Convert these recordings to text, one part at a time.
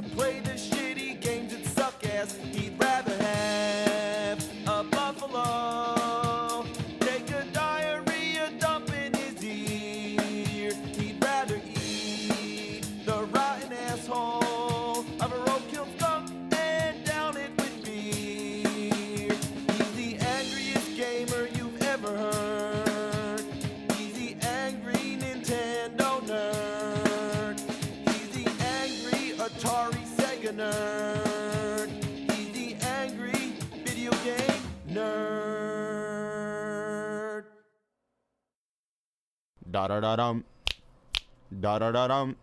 play the shitty games that suck ass. He'd rather game. Da da da dum. Da da da dum.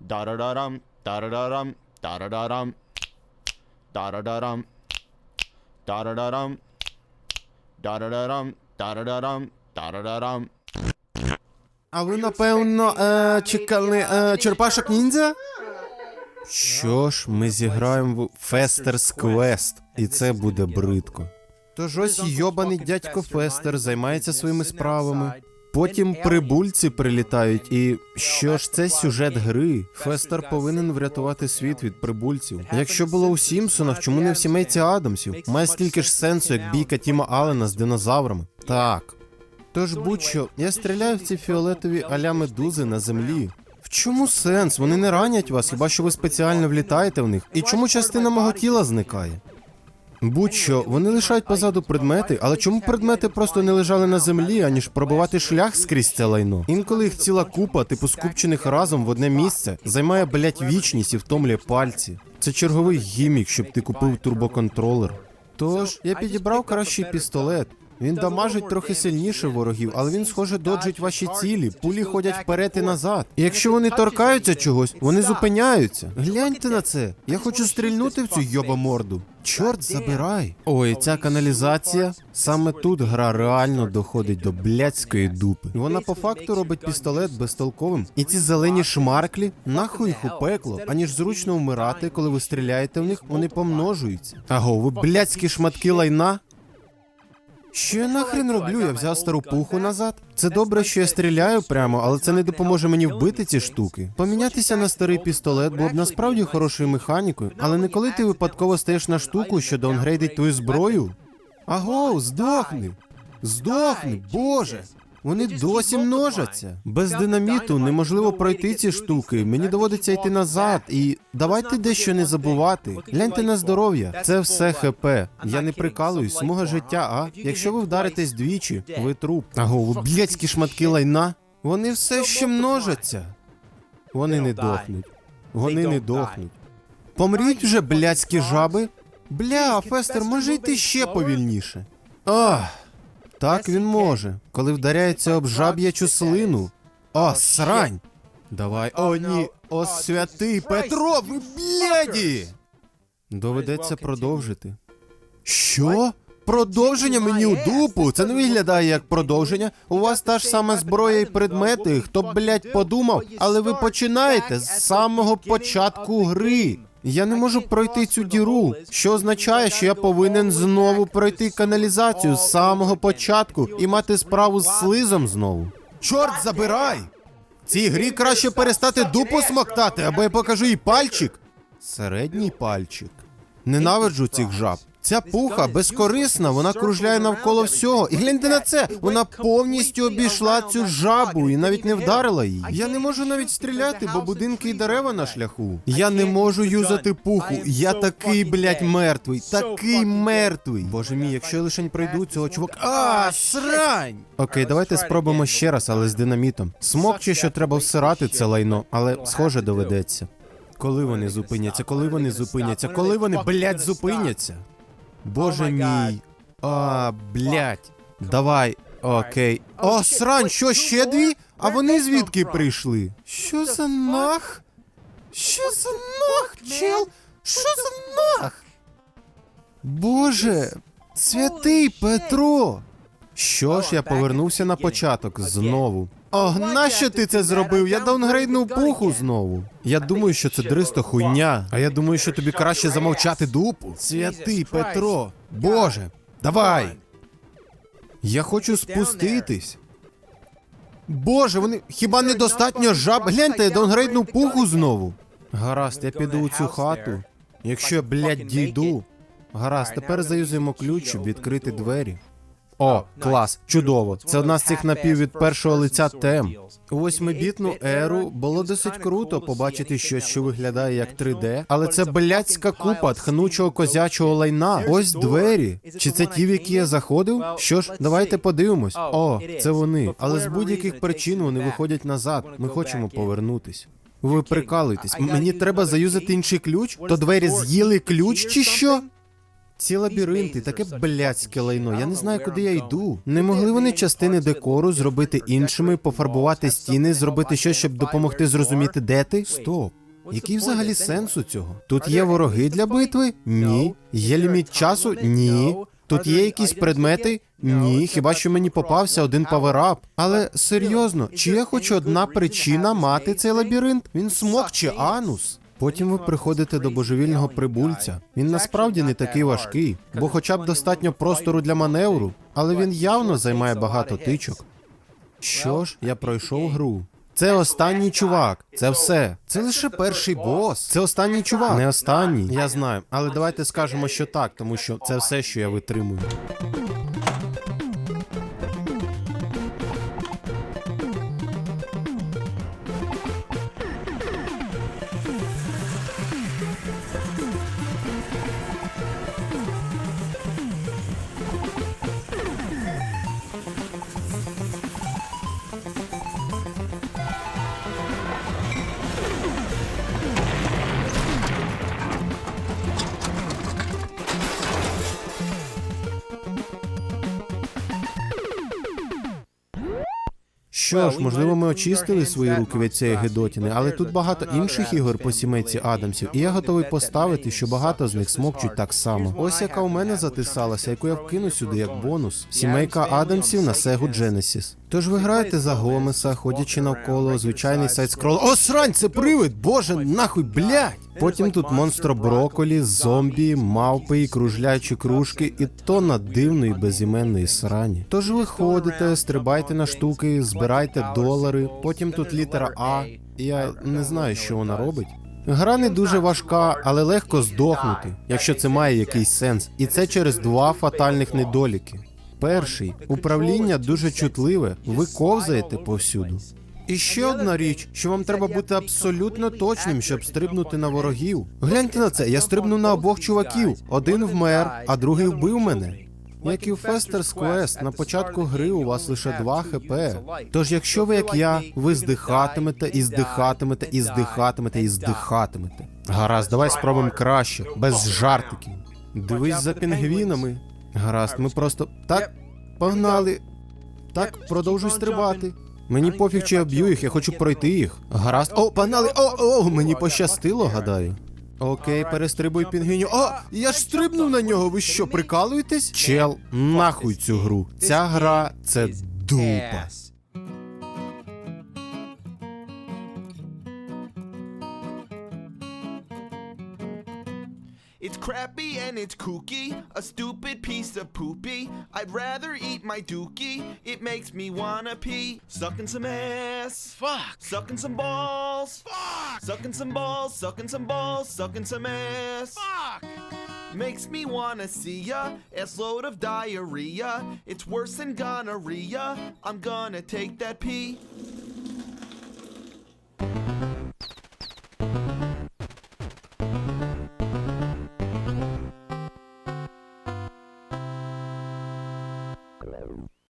Da da da dum. Da da da dum. Da da da dum. Da da da dum. Da da da dum. Da da da dum. Da da da dum. Da da da dum. А ви, напевно, е, чекали е, черепашок ніндзя? Що ж, ми зіграємо в Фестерс Квест, і це буде бридко. Тож ось йобаний дядько Фестер займається своїми справами. Потім прибульці прилітають, і що ж це сюжет гри? Фестер повинен врятувати світ від прибульців. Якщо було у Сімпсонах, чому не в сімейці Адамсів? Має стільки ж сенсу, як бійка Тіма Аллена з динозаврами. Так. Тож будь-що, я стріляю в ці фіолетові аля медузи на землі. В чому сенс? Вони не ранять вас, хіба що ви спеціально влітаєте в них? І чому частина мого тіла зникає? Будь-що, вони лишають позаду предмети, але чому предмети просто не лежали на землі, аніж пробивати шлях скрізь це лайно? Інколи їх ціла купа, типу скупчених разом в одне місце, займає, блять, вічність і втомлює пальці. Це черговий гімік, щоб ти купив турбоконтролер. Тож я підібрав кращий пістолет. Він дамажить трохи сильніше ворогів, але він, схоже, доджить ваші цілі. Пулі ходять вперед і назад. І якщо вони торкаються чогось, вони зупиняються. Гляньте на це. Я хочу стрільнути в цю йобоморду. Чорт забирай. Ой, ця каналізація. Саме тут гра реально доходить до блядської дупи. Вона по факту робить пістолет безтолковим. І ці зелені шмарклі нахуй їх у пекло, аніж зручно вмирати, коли ви стріляєте в них, вони помножуються. Аго, ви блядські шматки лайна. Що я нахрен роблю? Я взяв стару пуху назад. Це добре, що я стріляю прямо, але це не допоможе мені вбити ці штуки. Помінятися на старий пістолет було б насправді хорошою механікою, але не коли ти випадково стаєш на штуку, що даунгрейдить твою зброю. Аго, здохни! Здохни, боже! Вони досі множаться. Без динаміту неможливо пройти ці штуки. Мені доводиться йти назад. І давайте дещо не забувати. Гляньте на здоров'я. Це все ХП. Я не прикалуюсь, смуга життя, а якщо ви вдаритесь двічі, ви труп. Аго, ви блядські шматки лайна. Вони все ще множаться. Вони не дохнуть. Вони не дохнуть. Помріть вже, блядські жаби. Бля, Фестер, може йти ще повільніше. Ах. Так він може, коли вдаряється об жаб'ячу слину. О, срань! Давай. О, ні. О, святий Петро, ви бляді! Доведеться продовжити. Що? Продовження мені у дупу? Це не виглядає як продовження. У вас та ж сама зброя і предмети. Хто б, блядь, подумав, але ви починаєте з самого початку гри. Я не можу пройти цю діру, що означає, що я повинен знову пройти каналізацію з самого початку і мати справу з слизом знову. Чорт забирай! Цій грі краще перестати дупу смоктати, або я покажу їй пальчик. Середній пальчик. Ненавиджу цих жаб. Ця пуха безкорисна, вона кружляє навколо всього. І гляньте на це, вона повністю обійшла цю жабу і навіть не вдарила її. Я не можу навіть стріляти, бо будинки і дерева на шляху. Я не можу юзати пуху. Я такий, блядь, мертвий, такий мертвий. Боже мій, якщо я лишень пройду цього чувака. А, срань! Окей, давайте спробуємо ще раз, але з динамітом. Смокче, що треба всирати це лайно, але схоже доведеться. Коли вони зупиняться, коли вони зупиняться, коли вони, блядь, зупиняться? Боже мій. А, блядь. Давай. Окей. О, срань, що ще дві? А вони звідки прийшли? Що за нах? Що за нах, чел? Що за нах? Боже, святий Петро. Що ж, я повернувся на початок знову. О, нащо ти це зробив? Я даунгрейднув пуху знову. Я думаю, що це дристо хуйня. А я думаю, що тобі краще замовчати дупу. Святий Петро. Боже, давай. Я хочу спуститись. Боже, вони хіба недостатньо жаб? Гляньте, я даунгрейднув пуху знову. Гаразд, я піду у цю хату. Якщо я, блядь, дійду. Гаразд, тепер заюзуємо ключ, щоб відкрити двері. О, клас, чудово. Це одна з цих напів від першого лиця тем. У восьмибітну еру було досить круто побачити щось, що виглядає як 3D, але це блядська купа тхнучого козячого лайна. Ось двері. Чи це ті, в які я заходив? Що ж, давайте подивимось. О, це вони. Але з будь-яких причин вони виходять назад. Ми хочемо повернутись. Ви прикалуєтесь. Мені треба заюзати інший ключ? То двері з'їли ключ чи що? Ці лабіринти, таке блядське лайно. Я не знаю, куди я йду. Не могли вони частини декору зробити іншими, пофарбувати стіни, зробити щось, щоб допомогти зрозуміти, де ти? Стоп. Який взагалі сенс у цього? Тут є вороги для битви? Ні. Є ліміт часу? Ні. Тут є якісь предмети? Ні. Хіба що мені попався один паверап. Але серйозно, чи я хоч одна причина мати цей лабіринт? Він смок чи анус? Потім ви приходите до божевільного прибульця. Він насправді не такий важкий, бо хоча б достатньо простору для маневру, але він явно займає багато тичок. Що ж, я пройшов гру. Це останній чувак. Це все. Це лише перший бос. Це останній чувак. Не останній. Я знаю. Але давайте скажемо, що так, тому що це все, що я витримую. Що ж, можливо, ми очистили свої руки від цієї гедотіни, але тут багато інших ігор по сімейці Адамсів, і я готовий поставити, що багато з них смокчуть так само. Ось яка у мене затисалася, яку я вкину сюди як бонус. Сімейка Адамсів на Sega Genesis. Тож ви граєте за Гомеса, ходячи навколо, звичайний сайт скрол. О, срань, це привид! Боже, нахуй, блядь! Потім тут монстро броколі, зомбі, мавпи і кружлячі кружки, і тонна дивної безіменної срані. Тож ви ходите, стрибайте на штуки, збирайте долари. Потім тут літера А. Я не знаю, що вона робить. Гра не дуже важка, але легко здохнути, якщо це має якийсь сенс. І це через два фатальних недоліки. Перший управління дуже чутливе, ви ковзаєте повсюду. І ще одна річ, що вам треба бути абсолютно точним, щоб стрибнути на ворогів. Гляньте на це, я стрибнув на обох чуваків. Один вмер, а другий вбив мене. Як і в Fester's Quest, на початку гри у вас лише 2 хп. Тож, якщо ви як я, ви здихатимете і здихатимете і здихатимете і здихатимете. Гаразд, давай спробуємо краще, без жартиків. Дивись за пінгвінами. Гаразд, ми просто. Так, погнали. Так, продовжуй стрибати. Мені пофіг, чи я б'ю їх, я хочу пройти їх. Гаразд. О, панали! О, о, мені пощастило, гадаю. Окей, перестрибуй пінгвіню. О, я ж стрибнув на нього. Ви що, прикалуєтесь? Чел, нахуй цю гру. Ця гра це дупа. Crappy and it's kooky, a stupid piece of poopy. I'd rather eat my dookie, it makes me wanna pee. Sucking some ass. Fuck. Sucking some balls. Fuck. Sucking some balls, sucking some balls, sucking some ass. Fuck. Makes me wanna see ya, ass load of diarrhea. It's worse than gonorrhea. I'm gonna take that pee.